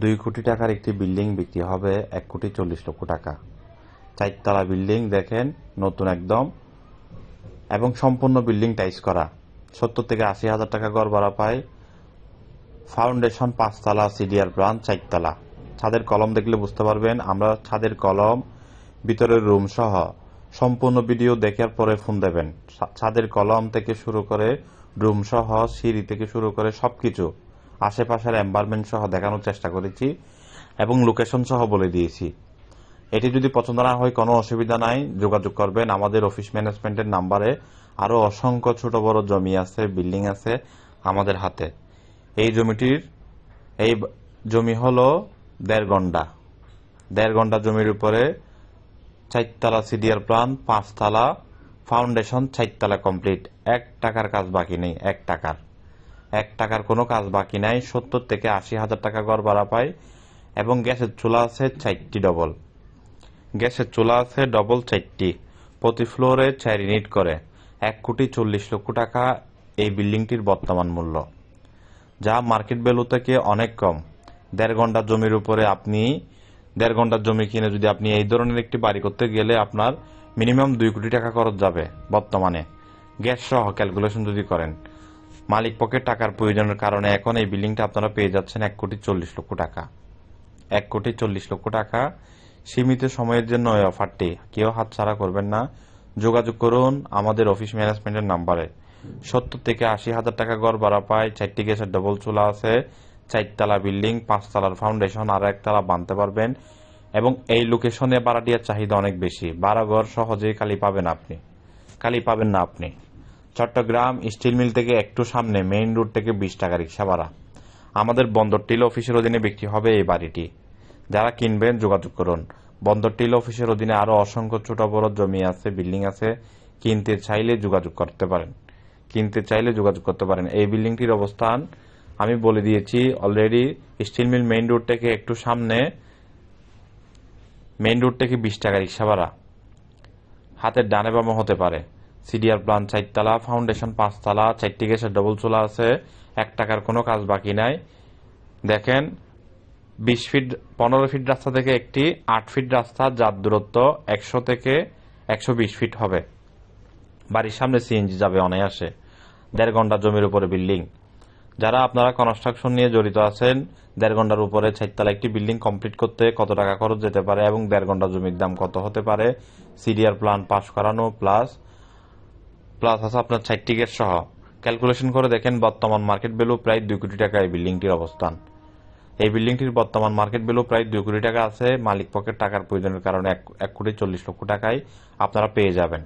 দুই কোটি টাকার একটি বিল্ডিং বিক্রি হবে এক কোটি চল্লিশ লক্ষ টাকা। চারতলা বিল্ডিং, দেখেন, নতুন একদম, এবং সম্পূর্ণ বিল্ডিং টাইস করা। সত্তর থেকে আশি হাজার টাকা গড় ভাড়া পায়। ফাউন্ডেশন পাঁচতলা, সিডিআর ব্রাঞ্চ চারতলা। ছাদের কলম দেখলে বুঝতে পারবেন, আমরা ছাদের কলম, ভিতরের রুম সহ সম্পূর্ণ ভিডিও দেখার পরে ফোন দেবেন। ছাদের কলম থেকে শুরু করে রুম সহ, সিঁড়ি থেকে শুরু করে সবকিছু। আশেপাশের এনভায়রনমেন্ট সহ দেখানোর চেষ্টা করেছি এবং লোকেশন সহ বলে দিয়েছি। এটি যদি পছন্দ না হয়, কোনো অসুবিধা নাই, যোগাযোগ করবেন। আমাদের অফিস ম্যানেজমেন্টের নাম্বারে আরও অসংখ্য ছোট বড় জমি আছে বিল্ডিং আছে আমাদের হাতে। এই জমিটির, এই জমি হলো দেড় ঘণ্টা দেড় ঘণ্টা জমির উপরে চারতলা সিডিআর প্লান পাঁচতলা ফাউন্ডেশন চারতলা কমপ্লিট এক টাকার কাজ বাকি নেই, এক টাকার। এক টাকার কোনো কাজ বাকি নাই, সত্তর থেকে আশি হাজার টাকা গড় ভাড়া পায় এবং গ্যাসের চুলা আছে চারটি ডবল। গ্যাসের চুলা আছে ডবল চারটি, প্রতি ফ্লোরে চার ইউনিট করে। এক কোটি চল্লিশ লক্ষ টাকা এই বিল্ডিংটির বর্তমান মূল্য। যা মার্কেট ভ্যালু থেকে অনেক কম। দেড় ঘণ্টা জমির উপরে আপনি, দেড় ঘণ্টার জমি কিনে যদি আপনি এই ধরনের একটি বাড়ি করতে গেলে আপনার মিনিমাম দুই কোটি টাকা খরচ যাবে বর্তমানে। গ্যাস সহ ক্যালকুলেশন যদি করেন। মালিক পক্ষের টাকার প্রয়োজনের কারণে এখন এই বিল্ডিংটা আপনারা পেয়ে যাচ্ছেন এক কোটি চল্লিশ লক্ষ টাকা। এক কোটি চল্লিশ লক্ষ টাকা সীমিত সময়ের জন্য এই অফারটি। কেউ হাতছাড়া করবেন না। যোগাযোগ করুন আমাদের অফিস ম্যানেজমেন্টের নাম্বারে। সত্তর থেকে আশি হাজার টাকা গড় ভাড়া পায়। চারটি গ্যাসের ডবল চুলা আছে। চারতলা বিল্ডিং, পাঁচতলার ফাউন্ডেশন আর একতলা বানতে পারবেন। এবং এই লোকেশনে ভাড়াটিয়ার চাহিদা অনেক বেশি। ভাড়া ঘর সহজেই খালি পাবেন আপনি। খালি পাবেন না আপনি। চট্টগ্রাম স্টিল মিল থেকে একটু সামনে মেইন রোড থেকে বিশ টাকা রিক্সা ভাড়া। আমাদের বন্দর টিল অফিসের অধীনে বিক্রি হবে এই বাড়িটি। যারা কিনবেন যোগাযোগ করুন। বন্দর টিল অফিসের অধীনে আরও অসংখ্য ছোট বড় জমি আছে, বিল্ডিং আছে। কিনতে চাইলে যোগাযোগ করতে পারেন। কিনতে চাইলে যোগাযোগ করতে পারেন। এই বিল্ডিংটির অবস্থান আমি বলে দিয়েছি already steel mill main road থেকে একটু সামনে। মেইন রোড থেকে বিশ টাকা রিক্সা ভাড়া। হাতের ডানে বামে হতে পারে। সিডিআর প্লান চারতলা, ফাউন্ডেশন পাঁচতলা, চারটি গ্যাসের ডবল চুলা আছে, এক টাকার কোনো কাজ বাকি নাই। দেখেন, বিশ ফিট পনেরো ফিট রাস্তা থেকে একটি আট ফিট রাস্তা, যার দূরত্ব একশো থেকে একশো বিশ ফিট হবে। বাড়ির সামনে সিএনজি যাবে অনায়াসে, দেড় ঘণ্টা জমির উপরে বিল্ডিং যারা আপনারা কনস্ট্রাকশন নিয়ে জড়িত আছেন, দেড় ঘণ্টার উপরে চারতলা একটি বিল্ডিং কমপ্লিট করতে কত টাকা খরচ যেতে পারে এবং দেড় ঘণ্টা জমির দাম কত হতে পারে? সিডিআর প্ল্যান পাশ করানো প্লাস প্লাস আছে আপনার চারটি গেট সহ। ক্যালকুলেশন করে দেখেন বর্তমান মার্কেট ভ্যালু প্রায় দুই কোটি টাকা এই বিল্ডিংটির অবস্থান। এই বিল্ডিংটির বর্তমান মার্কেট ভ্যালু প্রায় দুই কোটি টাকা আছে, মালিক পক্ষের টাকার প্রয়োজনের কারণে এক- কোটি চল্লিশ লক্ষ টাকায় আপনারা পেয়ে যাবেন।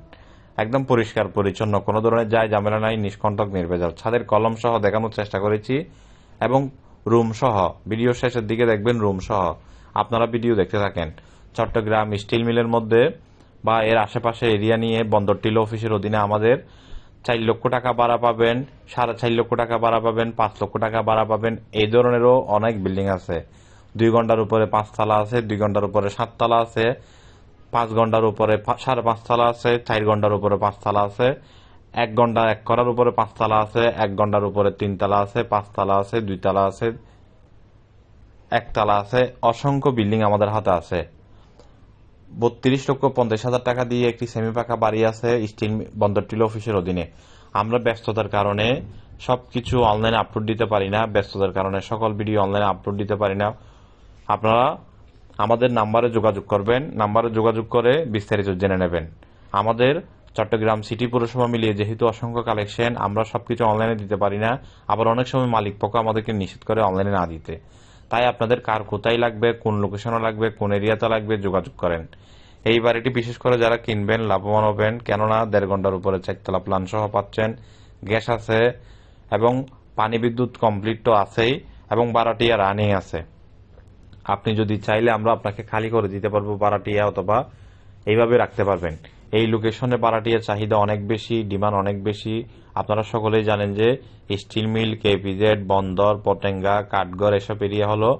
একদম পরিষ্কার, পরিচ্ছন্ন, কোনো ধরনের যায় ঝামেলা নাই, নিষ্কণ্টক, নির্ভেজাল। ছাদের কলম সহ দেখানোর চেষ্টা করেছি এবং রুম সহ ভিডিও শেষের দিকে দেখবেন রুম সহ। আপনারা ভিডিও দেখতে থাকেন। চট্টগ্রাম স্টিল মিলের মধ্যে বা এর আশেপাশে এরিয়া নিয়ে বন্দর টিল অফিসের অধীনে আমাদের চার লক্ষ টাকা ভাড়া পাবেন, সাড়ে চার লক্ষ টাকা ভাড়া পাবেন, পাঁচ লক্ষ টাকা ভাড়া পাবেন। এই ধরনেরও অনেক বিল্ডিং আছে। দুই ঘণ্টার উপরে পাঁচতলা আছে, দুই ঘণ্টার উপরে সাততলা আছে, পাঁচ ঘণ্টার উপরে সাড়ে পাঁচতলা আছে, চার ঘণ্টার উপরে পাঁচতলা আছে, এক ঘণ্টা এক করার উপরে পাঁচতলা আছে, এক ঘণ্টার উপরে তিনতলা আছে পাঁচতলা আছে দুইতলা আছে একতলা আছে। অসংখ্য বিল্ডিং আমাদের হাতে আছে। বত্রিশ লক্ষ পঞ্চাশ হাজার টাকা দিয়ে একটি সেমি পাকা বাড়ি আছে স্টিল বন্দর টিল অফিসের অধীনে। আমরা ব্যস্ততার কারণে সবকিছু অনলাইনে আপলোড দিতে পারি না। ব্যস্ততার কারণে সকল ভিডিও অনলাইনে আপলোড দিতে পারি না। আপনারা আমাদের নাম্বারে যোগাযোগ করবেন। নাম্বারে যোগাযোগ করে বিস্তারিত জেনে নেবেন। আমাদের চট্টগ্রাম সিটি পৌরসভা মিলিয়ে যেহেতু অসংখ্য কালেকশন আমরা সবকিছু অনলাইনে দিতে পারি না। আবার অনেক সময় মালিক পক্ষ আমাদেরকে নিষেধ করে অনলাইনে না দিতে। তাই আপনাদের কার কোথায় লাগবে, কোন লোকেশনে লাগবে, কোন এরিয়াতে লাগবে যোগাযোগ করেন। এই বাড়িটি বিশেষ করে যারা কিনবেন, লাভবান হবেন, কেননা দেড় ঘণ্টার উপরে চারতলা প্ল্যান সহ পাচ্ছেন। গ্যাস আছে এবং পানি বিদ্যুৎ কমপ্লিট তো আছেই এবং বারাটিয়া রানিং আছে। আপনি যদি চাইলে আমরা আপনাকে খালি করে দিতে পারব বারাটিয়া অথবা এইভাবে রাখতে পারবেন। এই লোকেশনে বারাটিয়ার চাহিদা অনেক বেশি ডিমান্ড অনেক বেশি। আপনারা সকলেই জানেন যে স্টিল মিল কেপিজেড বন্দর, পটেঙ্গা, কাঠগড় এসব এরিয়া হলো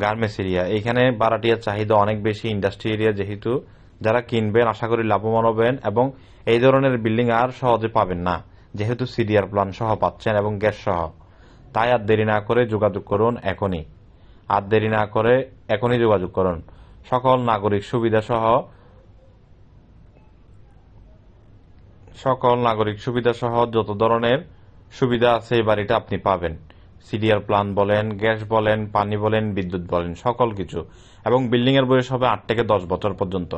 গার্মেন্টস এরিয়া। এখানে বারাটিয়ার চাহিদা অনেক বেশি ইন্ডাস্ট্রি এরিয়া যেহেতু। যারা কিনবেন, আশা করি লাভবান হবেন এবং এই ধরনের বিল্ডিং আর সহজে পাবেন না, যেহেতু সিডিআর প্ল্যান সহ পাচ্ছেন এবং গ্যাস সহ। তাই আর দেরি না করে যোগাযোগ করুন এখনই। আর দেরি না করে এখনই যোগাযোগ করুন। সকল নাগরিক সুবিধা সহ, সকল নাগরিক সুবিধা সহ যত ধরনের সুবিধা আছে এই বাড়িটা আপনি পাবেন। সিরিয়াল প্ল্যান বলেন, গ্যাস বলেন, পানি বলেন, বিদ্যুৎ বলেন, সকল কিছু। এবং বিল্ডিং এর বয়স হবে আট থেকে দশ বছর পর্যন্ত।